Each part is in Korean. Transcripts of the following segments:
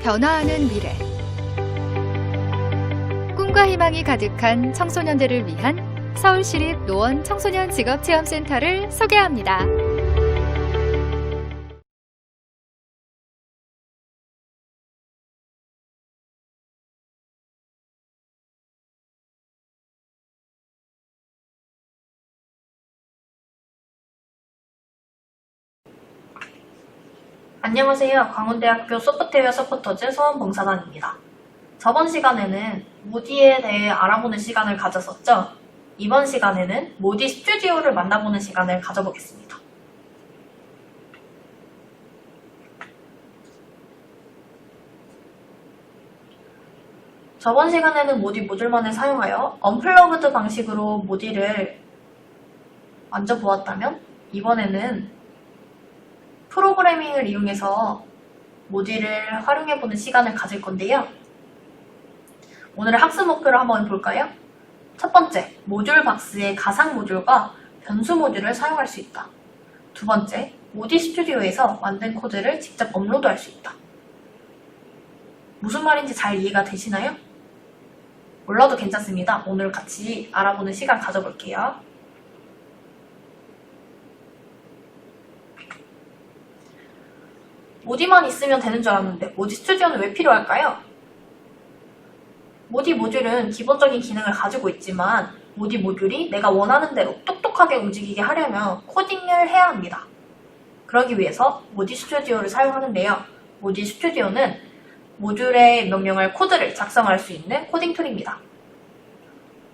변화하는 미래. 꿈과 희망이 가득한 청소년들을 위한 서울시립 노원 청소년 직업체험센터를 소개합니다. 안녕하세요. 강원대학교 소프트웨어 서포터즈 소원봉사단입니다. 저번 시간에는 모디에 대해 알아보는 시간을 가졌었죠? 이번 시간에는 모디 스튜디오를 만나보는 시간을 가져보겠습니다. 저번 시간에는 모디 모듈만을 사용하여 언플러그드 방식으로 모디를 만져보았다면 이번에는 프로그래밍을 이용해서 모듈을 활용해보는 시간을 가질 건데요. 오늘의 학습 목표를 한번 볼까요? 첫 번째, 모듈 박스의 가상 모듈과 변수 모듈을 사용할 수 있다. 두 번째, 모디 스튜디오에서 만든 코드를 직접 업로드할 수 있다. 무슨 말인지 잘 이해가 되시나요? 몰라도 괜찮습니다. 오늘 같이 알아보는 시간 가져볼게요. 모디만 있으면 되는 줄 알았는데 모디 스튜디오는 왜 필요할까요? 모디 모듈은 기본적인 기능을 가지고 있지만 모디 모듈이 내가 원하는 대로 똑똑하게 움직이게 하려면 코딩을 해야 합니다. 그러기 위해서 모디 스튜디오를 사용하는데요. 모디 스튜디오는 모듈의 명령할 코드를 작성할 수 있는 코딩 툴입니다.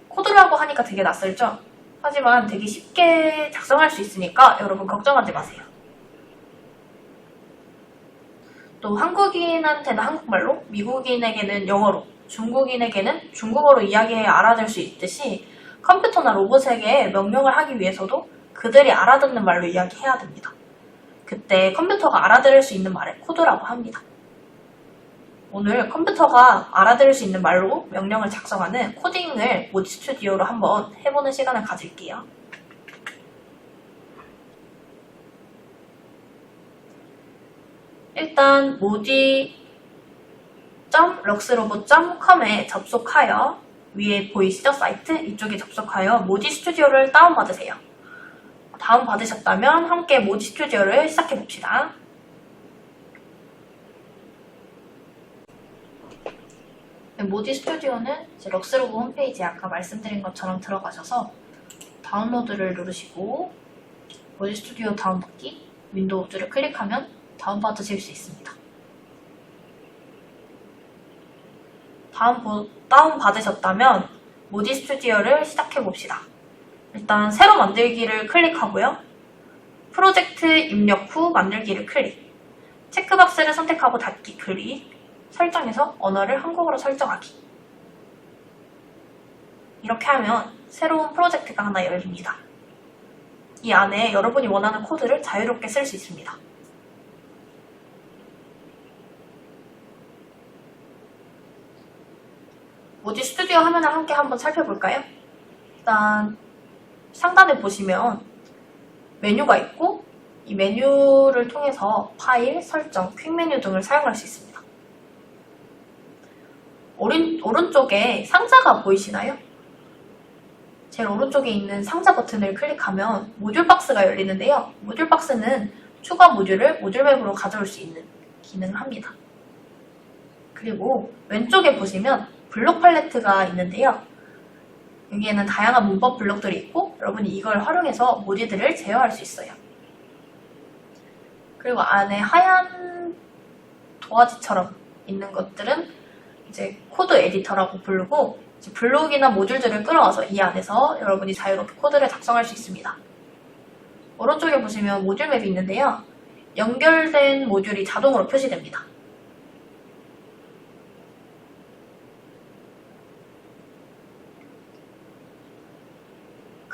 코드라고 하니까 되게 낯설죠? 하지만 되게 쉽게 작성할 수 있으니까 여러분 걱정하지 마세요. 또 한국인한테는 한국말로, 미국인에게는 영어로, 중국인에게는 중국어로 이야기해 알아들 수 있듯이 컴퓨터나 로봇에게 명령을 하기 위해서도 그들이 알아듣는 말로 이야기해야 됩니다. 그때 컴퓨터가 알아들을 수 있는 말을 코드라고 합니다. 오늘 컴퓨터가 알아들을 수 있는 말로 명령을 작성하는 코딩을 모디 스튜디오로 한번 해보는 시간을 가질게요. 일단 모디.럭스로봇.com에 접속하여 위에 보이시죠? 사이트? 이쪽에 접속하여 모디 스튜디오를 다운받으세요. 다운받으셨다면 함께 모디 스튜디오를 시작해 봅시다. 네, 모디 스튜디오는 럭스로봇 홈페이지에 아까 말씀드린 것처럼 들어가셔서 다운로드를 누르시고 모디 스튜디오 다운받기 윈도우즈를 클릭하면 다운받으실 수 있습니다. 다운, 보- 다운받으셨다면 모디 스튜디오를 시작해 봅시다. 일단 새로 만들기를 클릭하고요. 프로젝트 입력 후 만들기를 클릭. 체크박스를 선택하고 닫기 클릭. 설정에서 언어를 한국어로 설정하기. 이렇게 하면 새로운 프로젝트가 하나 열립니다. 이 안에 여러분이 원하는 코드를 자유롭게 쓸 수 있습니다. 모디 스튜디오 화면을 함께 한번 살펴볼까요? 일단 상단에 보시면 메뉴가 있고 이 메뉴를 통해서 파일, 설정, 퀵 메뉴 등을 사용할 수 있습니다. 오른, 오른쪽에 상자가 보이시나요? 제일 오른쪽에 있는 상자 버튼을 클릭하면 모듈 박스가 열리는데요. 모듈 박스는 추가 모듈을 모듈 맵으로 가져올 수 있는 기능을 합니다. 그리고 왼쪽에 보시면 블록 팔레트가 있는데요. 여기에는 다양한 문법 블록들이 있고 여러분이 이걸 활용해서 모듈들을 제어할 수 있어요. 그리고 안에 하얀 도화지처럼 있는 것들은 이제 코드 에디터라고 부르고 블록이나 모듈들을 끌어와서 이 안에서 여러분이 자유롭게 코드를 작성할 수 있습니다. 오른쪽에 보시면 모듈 맵이 있는데요. 연결된 모듈이 자동으로 표시됩니다.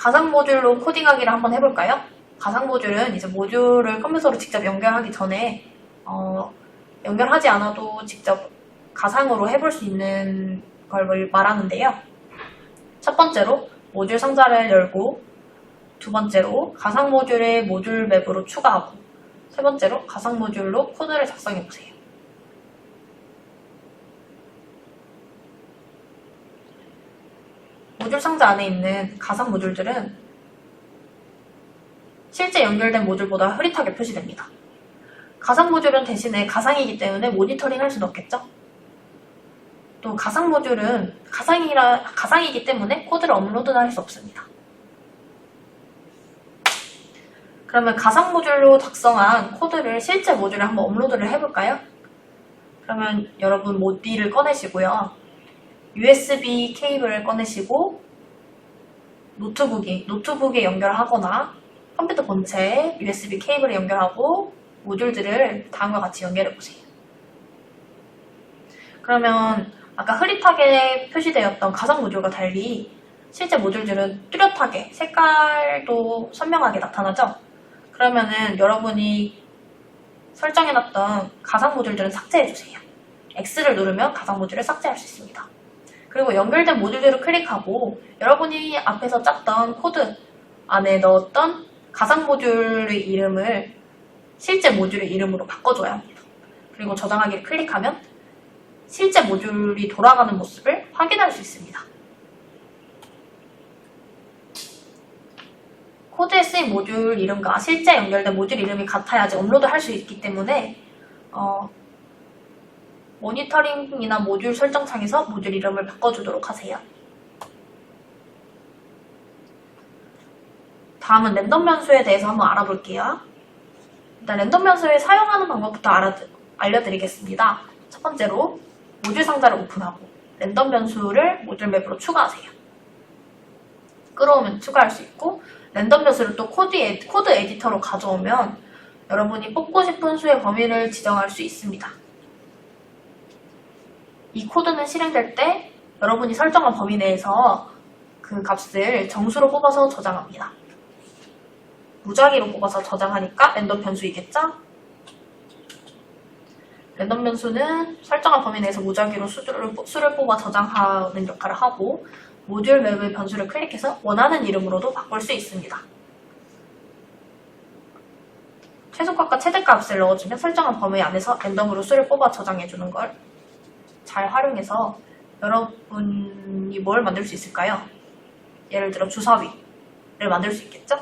가상 모듈로 코딩하기를 한번 해볼까요? 가상 모듈은 이제 모듈을 컴퓨터로 직접 연결하기 전에 어, 연결하지 않아도 직접 가상으로 해볼 수 있는 걸 말하는데요. 첫 번째로 모듈 상자를 열고 두 번째로 가상 모듈의 모듈 맵으로 추가하고 세 번째로 가상 모듈로 코드를 작성해 보세요. 모듈 상자 안에 있는 가상 모듈들은 실제 연결된 모듈보다 흐릿하게 표시됩니다. 가상 모듈은 대신에 가상이기 때문에 모니터링 할 수는 없겠죠? 또 가상 모듈은 가상이라, 가상이기 때문에 코드를 업로드는 할 수 없습니다. 그러면 가상 모듈로 작성한 코드를 실제 모듈에 한번 업로드를 해볼까요? 그러면 여러분 모디를 꺼내시고요. USB 케이블을 꺼내시고 노트북이, 노트북에 연결하거나 컴퓨터 본체에 USB 케이블을 연결하고 모듈들을 다음과 같이 연결해 보세요. 그러면 아까 흐릿하게 표시되었던 가상 모듈과 달리 실제 모듈들은 뚜렷하게 색깔도 선명하게 나타나죠? 그러면은 여러분이 설정해놨던 가상 모듈들은 삭제해주세요. X를 누르면 가상 모듈을 삭제할 수 있습니다. 그리고 연결된 모듈들을 클릭하고 여러분이 앞에서 짰던 코드 안에 넣었던 가상 모듈의 이름을 실제 모듈의 이름으로 바꿔줘야 합니다. 그리고 저장하기를 클릭하면 실제 모듈이 돌아가는 모습을 확인할 수 있습니다. 코드에 쓰인 모듈 이름과 실제 연결된 모듈 이름이 같아야지 업로드 할 수 있기 때문에 어, 모니터링이나 모듈 설정창에서 모듈 이름을 바꿔주도록 하세요. 다음은 랜덤 변수에 대해서 한번 알아볼게요. 일단 랜덤 변수를 사용하는 방법부터 알아, 알려드리겠습니다. 첫 번째로 모듈 상자를 오픈하고 랜덤 변수를 모듈 맵으로 추가하세요. 끌어오면 추가할 수 있고 랜덤 변수를 또 코드, 에, 코드 에디터로 가져오면 여러분이 뽑고 싶은 수의 범위를 지정할 수 있습니다. 이 코드는 실행될 때 여러분이 설정한 범위 내에서 그 값을 정수로 뽑아서 저장합니다. 무작위로 뽑아서 저장하니까 랜덤 변수이겠죠? 랜덤 변수는 설정한 범위 내에서 무작위로 수를, 수를 뽑아 저장하는 역할을 하고 모듈 맵의 변수를 클릭해서 원하는 이름으로도 바꿀 수 있습니다. 최소값과 최대값을 넣어주면 설정한 범위 안에서 랜덤으로 수를 뽑아 저장해주는 걸 잘 활용해서 여러분이 뭘 만들 수 있을까요? 예를 들어 주사위를 만들 수 있겠죠?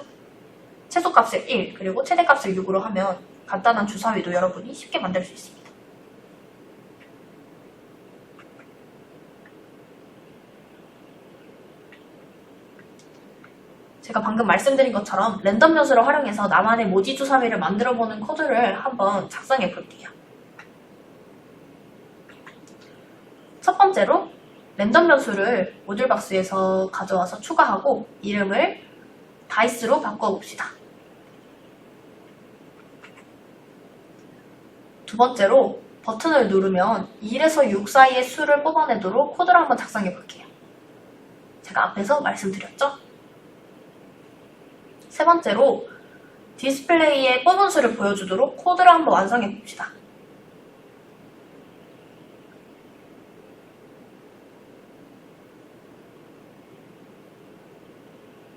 최소값을 1 그리고 최대값을 6으로 하면 간단한 주사위도 여러분이 쉽게 만들 수 있습니다. 제가 방금 말씀드린 것처럼 랜덤 변수를 활용해서 나만의 모지 주사위를 만들어보는 코드를 한번 작성해 볼게요. 첫 번째로 랜덤 변수를 모듈 박스에서 가져와서 추가하고 이름을 다이스로 바꿔봅시다. 두 번째로 버튼을 누르면 1에서 6 사이의 수를 뽑아내도록 코드를 한번 작성해 볼게요. 제가 앞에서 말씀드렸죠? 세 번째로 디스플레이에 뽑은 수를 보여주도록 코드를 한번 완성해 봅시다.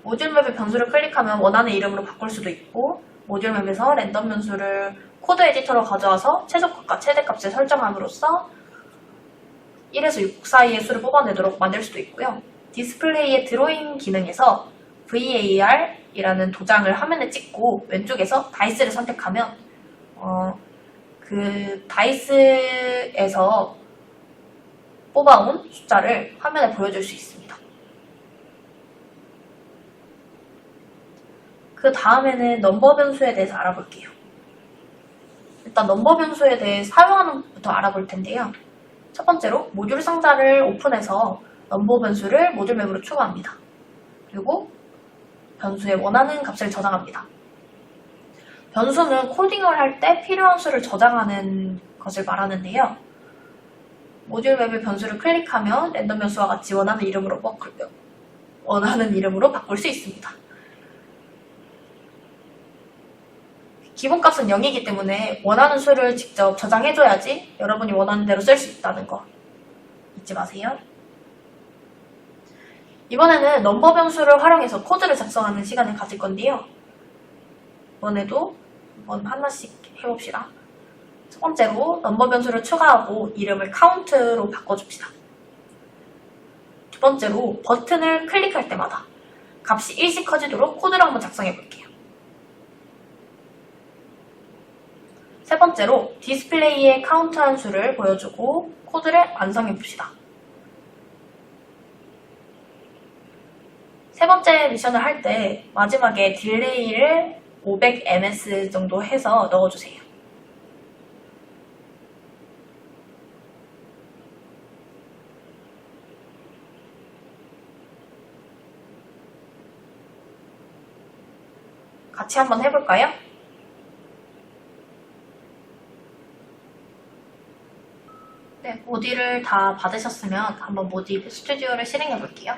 모듈 맵의 변수를 클릭하면 원하는 이름으로 바꿀 수도 있고 모듈 맵에서 랜덤 변수를 코드 에디터로 가져와서 최소값과 최대값을 설정함으로써 1에서 6 사이의 수를 뽑아내도록 만들 수도 있고요. 디스플레이의 드로잉 기능에서 VAR 이라는 도장을 화면에 찍고 왼쪽에서 다이스를 선택하면 어, 그 다이스에서 뽑아온 숫자를 화면에 보여줄 수 있습니다. 그 다음에는 넘버 변수에 대해서 알아볼게요. 일단 넘버 변수에 대해 사용하는 것부터 알아볼 텐데요. 첫 번째로 모듈 상자를 오픈해서 넘버 변수를 모듈 맵으로 추가합니다. 그리고 변수에 원하는 값을 저장합니다. 변수는 코딩을 할 때 필요한 수를 저장하는 것을 말하는데요. 모듈 맵의 변수를 클릭하면 랜덤 변수와 같이 원하는 이름으로 바꿀, 원하는 이름으로 바꿀 수 있습니다. 기본값은 0이기 때문에 원하는 수를 직접 저장해줘야지 여러분이 원하는 대로 쓸 수 있다는 거 잊지 마세요. 이번에는 넘버 변수를 활용해서 코드를 작성하는 시간을 가질 건데요. 이번에도 한번 하나씩 해봅시다. 첫 번째로 넘버 변수를 추가하고 이름을 카운트로 바꿔줍시다. 두 번째로 버튼을 클릭할 때마다 값이 일씩 커지도록 코드를 한번 작성해 볼게요. 세 번째로 디스플레이에 카운트한 수를 보여주고 코드를 완성해 봅시다. 세 번째 미션을 할 때 마지막에 딜레이를 500ms 정도 해서 넣어주세요. 같이 한번 해볼까요? 네, 모듈을 다 받으셨으면 한번 모듈 스튜디오를 실행해 볼게요.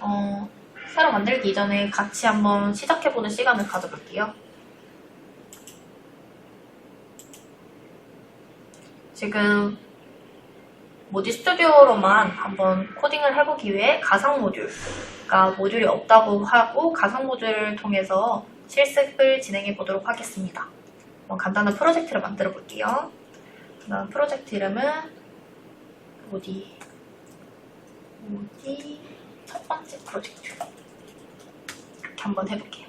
어, 새로 만들기 이전에 같이 한번 시작해보는 시간을 가져볼게요. 지금 모듈 스튜디오로만 한번 코딩을 해보기 위해 가상 모듈, 그러니까 모듈이 없다고 하고 가상 모듈을 통해서 실습을 진행해 보도록 하겠습니다. 간단한 프로젝트를 만들어 볼게요. 그다음 프로젝트 이름은 어디 어디 첫 번째 프로젝트 이렇게 한번 해볼게요.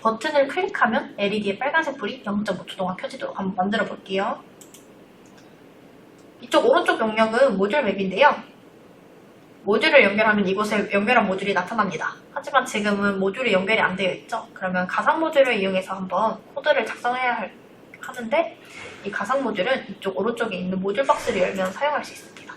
버튼을 클릭하면 LED의 빨간색 불이 0.5초 동안 켜지도록 한번 만들어 볼게요. 이쪽 오른쪽 영역은 모듈 맵인데요. 모듈을 연결하면 이곳에 연결한 모듈이 나타납니다. 하지만 지금은 모듈이 연결이 안 되어 있죠. 그러면 가상 모듈을 이용해서 한번 코드를 작성해야 할- 하는데 이 가상 모듈은 이쪽 오른쪽에 있는 모듈 박스를 열면 사용할 수 있습니다.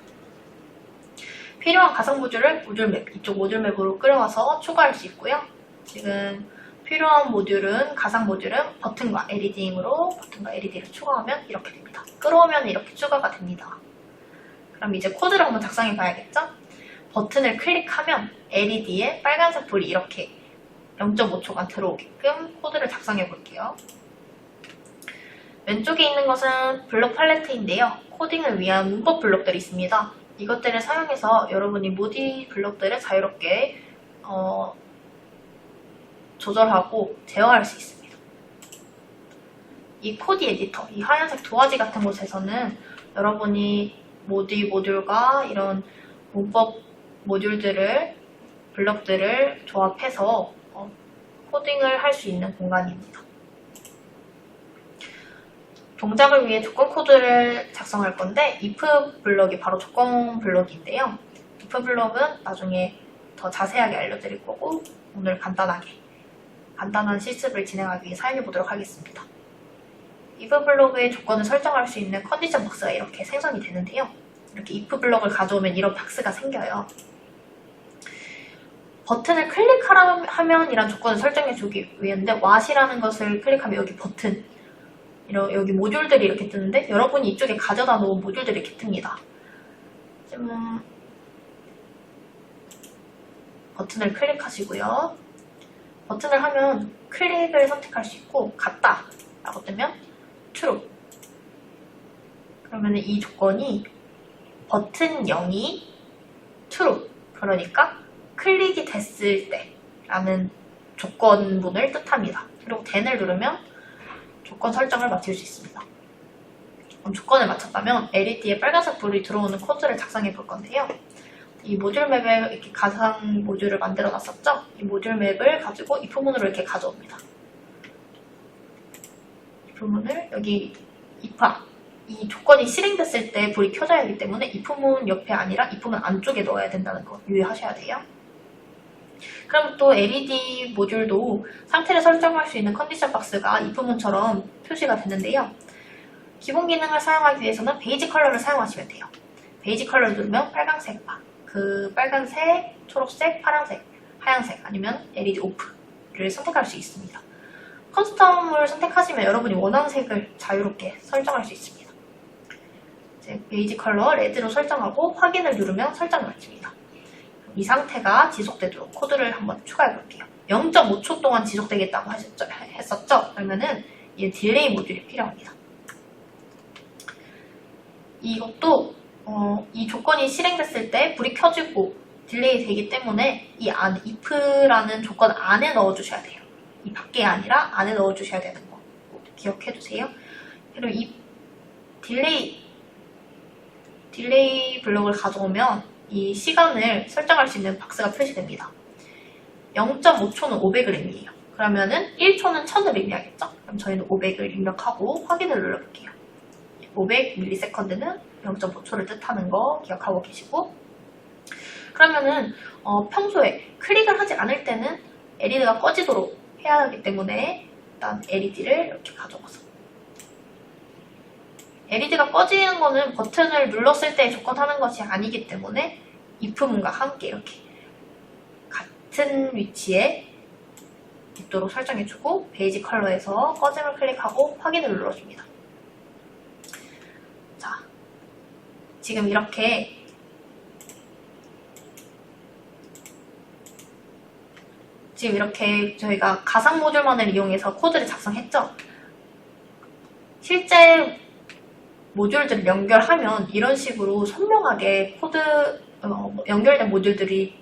필요한 가상 모듈을 모듈 맵, 이쪽 모듈 맵으로 끌어와서 추가할 수 있고요. 지금 필요한 모듈은 가상 모듈은 버튼과 LED 힘으로 버튼과 LED를 추가하면 이렇게 됩니다. 끌어오면 이렇게 추가가 됩니다. 그럼 이제 코드를 한번 작성해 봐야겠죠? 버튼을 클릭하면 LED에 빨간색 불이 이렇게 0.5초간 들어오게끔 코드를 작성해 볼게요. 왼쪽에 있는 것은 블록 팔레트인데요. 코딩을 위한 문법 블록들이 있습니다. 이것들을 사용해서 여러분이 모디 블록들을 자유롭게 어, 조절하고 제어할 수 있습니다. 이 코디 에디터, 이 하얀색 도화지 같은 곳에서는 여러분이 모디 모듈과 이런 문법 모듈들을 블럭들을 조합해서 어, 코딩을 할 수 있는 공간입니다. 동작을 위해 조건 코드를 작성할 건데 if 블럭이 바로 조건 블럭인데요. if 블럭은 나중에 더 자세하게 알려드릴 거고 오늘 간단하게 간단한 실습을 진행하기 위해 사용해 보도록 하겠습니다. if 블럭의 조건을 설정할 수 있는 컨디션 박스가 이렇게 생성이 되는데요. 이렇게 if 블럭을 가져오면 이런 박스가 생겨요. 버튼을 클릭하면 이란 조건을 설정해 주기 위한데 what이라는 것을 클릭하면 여기 버튼 이런 여기 모듈들이 이렇게 뜨는데 여러분이 이쪽에 가져다 놓은 모듈들이 이렇게 뜹니다. 좀 버튼을 클릭하시고요. 버튼을 하면 클릭을 선택할 수 있고 같다 라고 뜨면 true 그러면 이 조건이 버튼 0이 true 그러니까 클릭이 됐을 때 라는 조건문을 뜻합니다. 그리고 then을 누르면 조건 설정을 마칠 수 있습니다. 그럼 조건을 맞췄다면 LED에 빨간색 불이 들어오는 코드를 작성해 볼 건데요. 이 모듈 맵에 이렇게 가상 모듈을 만들어 놨었죠? 이 모듈 맵을 가지고 이 부분으로 이렇게 가져옵니다. 이 부분을 여기 입화 이 조건이 실행됐을 때 불이 켜져야 하기 때문에 이 부분 옆에 아니라 이 부분 안쪽에 넣어야 된다는 거 유의하셔야 돼요. 그럼 또 LED 모듈도 상태를 설정할 수 있는 컨디션 박스가 이 부분처럼 표시가 되는데요. 기본 기능을 사용하기 위해서는 베이지 컬러를 사용하시면 돼요. 베이지 컬러를 누르면 빨간색 바, 그 빨간색, 초록색, 파란색, 하얀색 아니면 LED 오프를 선택할 수 있습니다. 커스텀을 선택하시면 여러분이 원하는 색을 자유롭게 설정할 수 있습니다. 이제 베이지 컬러 레드로 설정하고 확인을 누르면 설정이 마칩니다. 이 상태가 지속되도록 코드를 한번 추가해 볼게요. 0.5초 동안 지속되겠다고 하셨죠, 했었죠? 그러면은 이 딜레이 모듈이 필요합니다. 이것도 어, 이 조건이 실행됐을 때 불이 켜지고 딜레이 되기 때문에 이 안, if라는 조건 안에 넣어주셔야 돼요. 이 밖에 아니라 안에 넣어주셔야 되는 거 기억해 두세요. 그리고 이 딜레이 딜레이 블록을 가져오면 이 시간을 설정할 수 있는 박스가 표시됩니다. 0.5초는 500을 의미해요. 그러면은 1초는 1000을 의미하겠죠? 그럼 저희는 500을 입력하고 확인을 눌러볼게요. 500ms는 0.5초를 뜻하는 거 기억하고 계시고 그러면은 어, 평소에 클릭을 하지 않을 때는 LED가 꺼지도록 해야 하기 때문에 일단 LED를 이렇게 가져와서 LED가 꺼지는 거는 버튼을 눌렀을 때 조건하는 것이 아니기 때문에 if문과 함께 이렇게 같은 위치에 있도록 설정해주고 베이지 컬러에서 꺼짐을 클릭하고 확인을 눌러줍니다. 자, 지금 이렇게 지금 이렇게 저희가 가상 모듈만을 이용해서 코드를 작성했죠. 실제 모듈들을 연결하면 이런 식으로 선명하게 코드 어, 연결된 모듈들이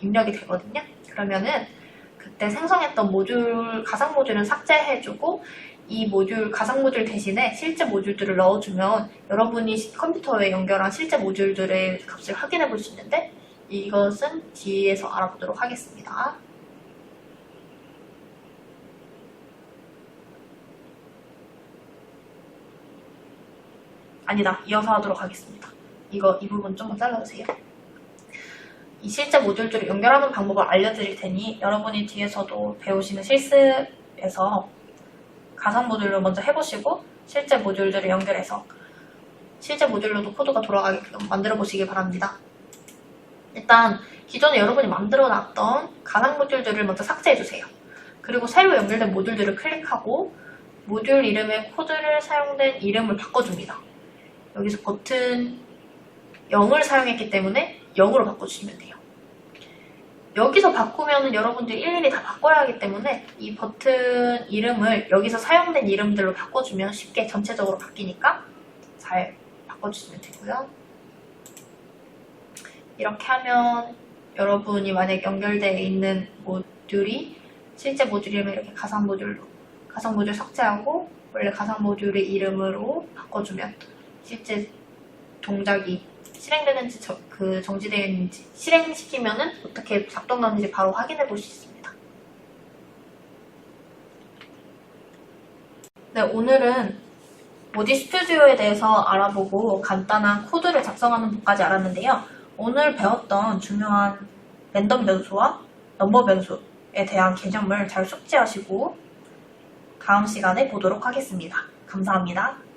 입력이 되거든요. 그러면은 그때 생성했던 모듈 가상 모듈은 삭제해주고 이 모듈 가상 모듈 대신에 실제 모듈들을 넣어주면 여러분이 컴퓨터에 연결한 실제 모듈들의 값을 확인해 볼 수 있는데 이것은 뒤에서 알아보도록 하겠습니다. 아니다. 이어서 하도록 하겠습니다. 이거 이 부분 좀만 잘라주세요. 이 실제 모듈들을 연결하는 방법을 알려드릴 테니 여러분이 뒤에서도 배우시는 실습에서 가상 모듈로 먼저 해보시고 실제 모듈들을 연결해서 실제 모듈로도 코드가 돌아가게끔 만들어 보시기 바랍니다. 일단 기존에 여러분이 만들어 놨던 가상 모듈들을 먼저 삭제해 주세요. 그리고 새로 연결된 모듈들을 클릭하고 모듈 이름의 코드를 사용된 이름을 바꿔줍니다. 여기서 버튼 0을 사용했기 때문에 0으로 바꿔주시면 돼요. 여기서 바꾸면 여러분들 일일이 다 바꿔야 하기 때문에 이 버튼 이름을 여기서 사용된 이름들로 바꿔주면 쉽게 전체적으로 바뀌니까 잘 바꿔주시면 되고요. 이렇게 하면 여러분이 만약 연결되어 있는 모듈이 실제 모듈 이름을 이렇게 가상 모듈로 가상 모듈 삭제하고 원래 가상 모듈의 이름으로 바꿔주면 실제 동작이 실행되는지 저- 그 정지되어 있는지 실행시키면은 어떻게 작동하는지 바로 확인해 볼 수 있습니다. 네, 오늘은 모디 스튜디오에 대해서 알아보고 간단한 코드를 작성하는 법까지 알았는데요. 오늘 배웠던 중요한 랜덤 변수와 넘버 변수에 대한 개념을 잘 숙지하시고 다음 시간에 보도록 하겠습니다. 감사합니다.